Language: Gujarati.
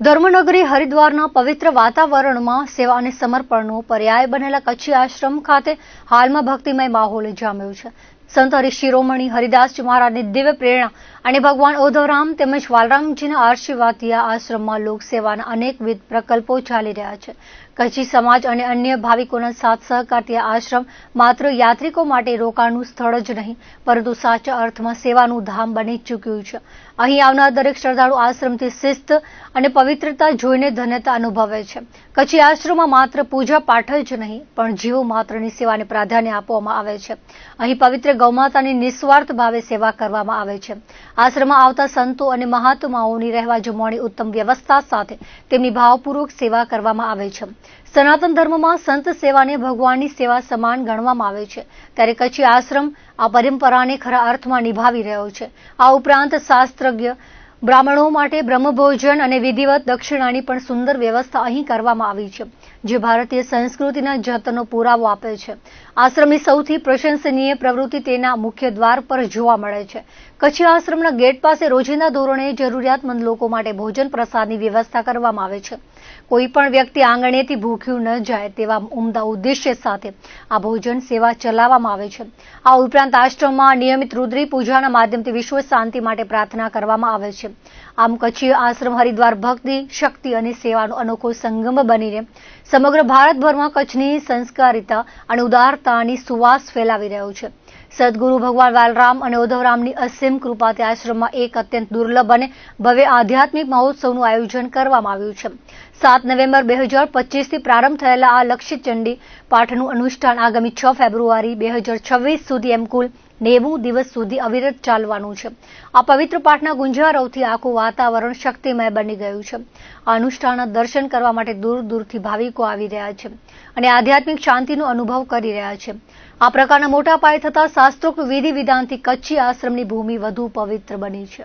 ધર્મનગરી હરિદ્વારના પવિત્ર વાતાવરણમાં સેવા અને સમર્પણનો પર્યાય બનેલા કચ્છી આશ્રમ ખાતે હાલમાં ભક્તિમય માહોલ જામ્યો છે. સંત હરિ શિરોમણી હરિદાસજી મહારાજની દિવ્ય પ્રેરણા અને ભગવાન ઓધવરામ તેમજ વાલરામજીના આશીર્વાદથી આ આશ્રમમાં લોકસેવાના અનેકવિધ પ્રકલ્પો ચાલી રહ્યા છે. કચ્છી સમાજ અને અન્ય ભાવિકોના સાથ સહકારથી આ આશ્રમ માત્ર યાત્રિકો માટે રોકાણનું સ્થળ જ નહીં, પરંતુ સાચા અર્થમાં સેવાનું ધામ બની ચૂક્યું છે. અહીં આવનાર દરેક શ્રદ્ધાળુ આશ્રમથી શિસ્ત અને પવિત્રતા જોઈને ધન્યતા અનુભવે છે. કચ્છી આશ્રમમાં માત્ર પૂજા પાઠ જ નહીં, પણ જીવો માત્રની સેવાને પ્રાધાન્ય આપવામાં આવે છે. અહીં પવિત્ર ગૌમાતાની નિસ્વાર્થ ભાવે સેવા કરવામાં આવે છે. આશ્રમમાં આવતા સંતો અને મહાત્માઓની રહેવા જમવાની ઉત્તમ વ્યવસ્થા સાથે તેમની ભાવપૂર્વક સેવા કરવામાં આવે છે. સનાતન ધર્મમાં સંત સેવાને ભગવાનની સેવા સમાન ગણવામાં આવે છે. ત્યારે કચ્છી આશ્રમ આ પરંપરાને ખરા અર્થમાં નિભાવી રહ્યો છે. આ ઉપરાંત શાસ્ત્રજ્ઞ બ્રાહ્મણો માટે બ્રહ્મભોજન અને વિધિવત દક્ષિણાની પણ સુંદર વ્યવસ્થા અહીં કરવામાં આવી છે, જે ભારતીય સંસ્કૃતિના જતનો પુરાવો આપે છે. આશ્રમની સૌથી પ્રશંસનીય પ્રવૃત્તિ તેના મુખ્ય દ્વાર પર જોવા મળે છે. કચ્છી આશ્રમના ગેટ પાસે રોજિંદા ધોરણે જરૂરિયાતમંદ લોકો માટે ભોજન પ્રસાદની વ્યવસ્થા કરવામાં આવે છે. કોઈ પણ વ્યક્તિ આંગણેથી ભૂખ્યું ન જાય તેવા ઉમદા ઉદ્દેશ્ય સાથે આ ભોજન સેવા ચલાવવામાં આવે છે. આ ઉપરાંત આશ્રમમાં નિયમિત રુદ્રી પૂજાના માધ્યમથી વિશ્વ શાંતિ માટે પ્રાર્થના કરવામાં આવે છે. આમ કચ્છી આશ્રમ હરિદ્વાર ભક્તિ, શક્તિ અને સેવાનો અનોખો સંગમ બનીને સમગ્ર ભારતભરમાં કચ્છની સંસ્કારિતા અને ઉદારતાની સુવાસ ફેલાવી રહ્યો છે. સદગુરુ ભગવાન વાલરામ અને ઉદ્ધવરામની અસીમ કૃપા તે આશ્રમમાં એક અત્યંત દુર્લભ અને ભવ્ય આધ્યાત્મિક મહોત્સવનું આયોજન કરવામાં આવ્યું છે. સાત નવેમ્બર બે હજાર પચીસથી પ્રારંભ થયેલા આ લક્ષિત ચંડી પાઠનું અનુષ્ઠાન આગામી છ ફેબ્રુઆરી બે હજાર છવ્વીસ સુધી એમ કુલ નેવું દિવસ સુધી અવિરત ચાલવાનું છે. આ પવિત્ર પાઠના ગુંજારોથી આખું વાતાવરણ શક્તિમય બની ગયું છે. આ અનુષ્ઠાનના દર્શન કરવા માટે દૂર દૂરથી ભાવિકો આવી રહ્યા છે અને આધ્યાત્મિક શાંતિનો અનુભવ કરી રહ્યા છે. આ પ્રકારના મોટા પાયે થતા શાસ્ત્રોક્ત વિધિ વિધાનથી કચ્છી આશ્રમની ભૂમિ વધુ પવિત્ર બની છે.